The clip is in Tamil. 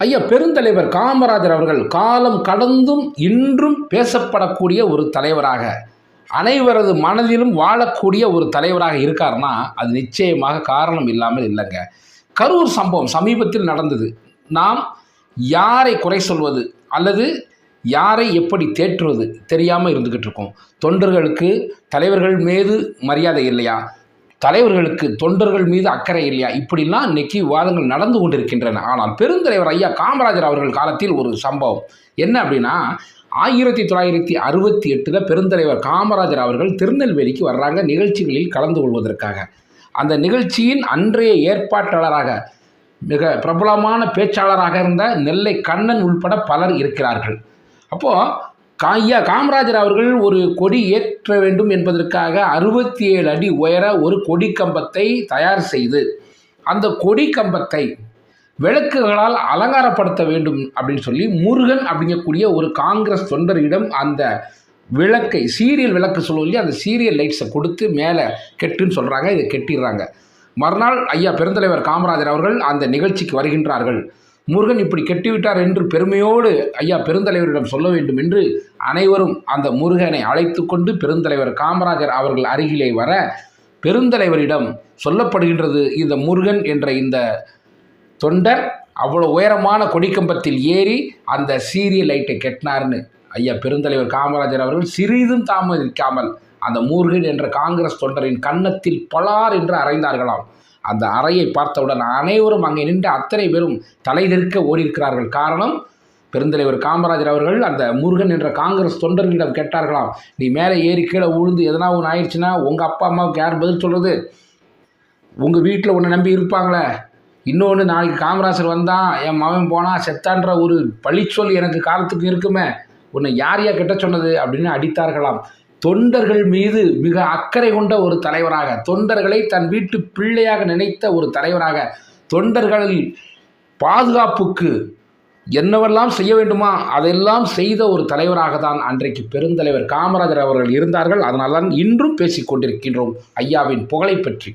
ஐயா பெருந்தலைவர் காமராஜர் அவர்கள் காலம் கடந்தும் இன்றும் பேசப்படக்கூடிய ஒரு தலைவராக அனைவரது மனதிலும் வாழக்கூடிய ஒரு தலைவராக இருக்காருன்னா அது நிச்சயமாக காரணம் இல்லாமல் இல்லைங்க. கரூர் சம்பவம் சமீபத்தில் நடந்தது. நாம் யாரை குறை சொல்வது அல்லது யாரை எப்படி தேற்றுவது தெரியாமல் இருந்துக்கிட்டு இருக்கோம். தொண்டர்களுக்கு தலைவர்கள் மீது மரியாதை இல்லையா? தலைவர்களுக்கு தொண்டர்கள் மீது அக்கறை இல்லையா? இப்படிலாம் இன்னைக்கு விவாதங்கள் நடந்து கொண்டிருக்கின்றன. ஆனால் பெருந்தலைவர் ஐயா காமராஜர் அவர்கள் காலத்தில் ஒரு சம்பவம். என்ன அப்படின்னா ஆயிரத்தி தொள்ளாயிரத்தி அறுபத்தி எட்டில் பெருந்தலைவர் காமராஜர் அவர்கள் திருநெல்வேலிக்கு வர்றாங்க நிகழ்ச்சிகளில் கலந்து கொள்வதற்காக. அந்த நிகழ்ச்சியின் அன்றைய ஏற்பாட்டாளராக மிக பிரபலமான பேச்சாளராக இருந்த நெல்லை கண்ணன் உள்பட பலர் இருக்கிறார்கள். அப்போது ஐயா காமராஜர் அவர்கள் ஒரு கொடி ஏற்ற வேண்டும் என்பதற்காக அறுபத்தி ஏழு அடி உயர ஒரு கொடி கம்பத்தை தயார் செய்து அந்த கொடி கம்பத்தை விளக்குகளால் அலங்காரப்படுத்த வேண்டும் அப்படின்னு சொல்லி முருகன் அப்படிங்கக்கூடிய ஒரு காங்கிரஸ் தொண்டரிடம் அந்த விளக்கை சீரியல் விளக்கு சொல்லுவோம் இல்லையா அந்த சீரியல் லைட்ஸை கொடுத்து மேலே கெட்டுன்னு சொல்கிறாங்க இதை கெட்டிடுறாங்க. மறுநாள் ஐயா பெருந்தலைவர் காமராஜர் அவர்கள் அந்த நிகழ்ச்சிக்கு வருகின்றார்கள். முருகன் இப்படி கெட்டிவிட்டார் என்று பெருமையோடு ஐயா பெருந்தலைவரிடம் சொல்ல வேண்டும் என்று அனைவரும் அந்த முருகனை அழைத்து கொண்டு பெருந்தலைவர் காமராஜர் அவர்கள் அருகிலே வர பெருந்தலைவரிடம் சொல்லப்படுகின்றது இந்த முருகன் என்ற இந்த தொண்டர் அவ்வளோ உயரமான கொடிக்கம்பத்தில் ஏறி அந்த சீரியல் லைட்டை கெட்டினார்னு ஐயா பெருந்தலைவர் காமராஜர் அவர்கள் சிறிதும் தாமதிக்காமல் அந்த முருகன் என்ற காங்கிரஸ் தொண்டரின் கன்னத்தில் பலார் என்று அறைந்தார்களாம். அந்த அறையை பார்த்தவுடன் அனைவரும் அங்கே நின்று அத்தனை பேரும் தலைதெற்க ஓடியிருக்கிறார்கள். காரணம் பெருந்தலைவர் காமராஜர் அவர்கள் அந்த முருகன் என்ற காங்கிரஸ் தொண்டர்களிடம் கேட்டார்களாம் நீ மேலே ஏறி கீழே விழுந்து எதனா ஒன்று ஆயிடுச்சுன்னா உங்கள் அப்பா அம்மாவுக்கு யார் பதில் சொல்கிறது உங்கள் வீட்டில் உன்னை நம்பி இருப்பாங்களே. இன்னொன்று நாளைக்கு காமராஜர் வந்தான் என் மகன் போனால் செத்தான்ற ஒரு பழிச்சொல் எனக்கு காலத்துக்கு இருக்குமே. உன்னை யார் யார் கெட்ட சொன்னது? அப்படின்னு அடித்தார்களாம். தொண்டர்கள் மீது மிக அக்கறை கொண்ட ஒரு தலைவராக தொண்டர்களை தன் வீட்டு பிள்ளையாக நினைத்த ஒரு தலைவராக தொண்டர்களில் பாதுகாப்புக்கு என்னவெல்லாம் செய்ய வேண்டுமா அதெல்லாம் செய்த ஒரு தலைவராக தான் அன்றைக்கு பெருந்தலைவர் காமராஜர் அவர்கள் இருந்தார்கள். அதனால்தான் இன்றும் பேசிக் கொண்டிருக்கின்றோம் ஐயாவின் புகழை பற்றி.